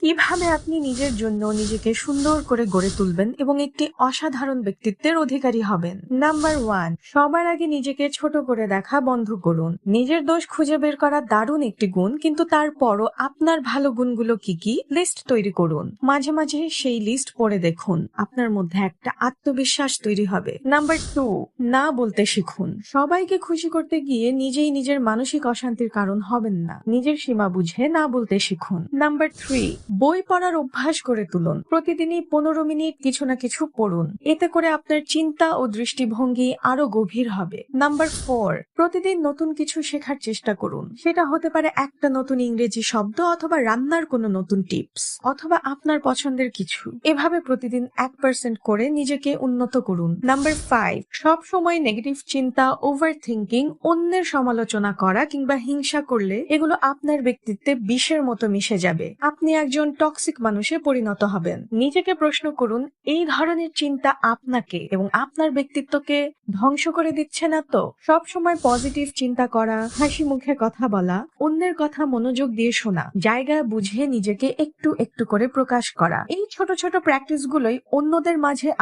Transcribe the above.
কীভাবে আপনি নিজের জন্য নিজেকে সুন্দর করে গড়ে তুলবেন এবং একটি অসাধারণ ব্যক্তিত্বের অধিকারী হবেন? নাম্বার ওয়ান সবার আগে নিজেকে ছোট করে দেখা বন্ধ করুন। নিজের দোষ খুঁজে বের করা দারুণ একটি গুণ, কিন্তু তারপরও আপনার ভালো গুণগুলো কি কি? লিস্ট তৈরি করুন। মাঝে মাঝে সেই লিস্ট পড়ে দেখুন। আপনার মধ্যে একটা আত্মবিশ্বাস তৈরি হবে। নাম্বার টু না বলতে শিখুন। সবাইকে খুশি করতে গিয়ে নিজেই নিজের মানসিক অশান্তির কারণ হবেন না। নিজের সীমা বুঝে না বলতে শিখুন। নাম্বার থ্রি বই পড়ার অভ্যাস করে তুলুন। প্রতিদিনই পনেরো মিনিট কিছু না কিছু পড়ুন। এতে করে আপনার চিন্তা ও দৃষ্টিভঙ্গি আরও গভীর হবে। নাম্বার ফোর, প্রতিদিন নতুন কিছু শেখার চেষ্টা করুন। সেটা হতে পারে একটা নতুন ইংরেজি শব্দ অথবা রান্নার কোনো নতুন টিপস অথবা আপনার পছন্দের কিছু। এভাবে প্রতিদিন এক পার্সেন্ট করে নিজেকে উন্নত করুন। নাম্বার ফাইভ সব সময় নেগেটিভ চিন্তা ওভার থিঙ্কিং অন্যের সমালোচনা করা কিংবা হিংসা করলে এগুলো আপনার ব্যক্তিত্বে বিষের মতো মিশে যাবে। আপনি একজন টক্সিক মানুষে পরিণত হবেন। নিজেকে প্রশ্ন করুন, এই ধরনের চিন্তা আপনাকে এবং আপনার ব্যক্তিত্বকে ধ্বংস করে দিচ্ছে না তো? সব সময় পজিটিভ চিন্তা করা, হাসি মুখে কথা বলা, অন্যের কথা মনোযোগ দিয়ে শোনা, জায়গা বুঝে নিজেকে একটু একটু করে প্রকাশ করা। এই ছোট ছোট প্র্যাকটিস গুলোই অন্যদের মাঝে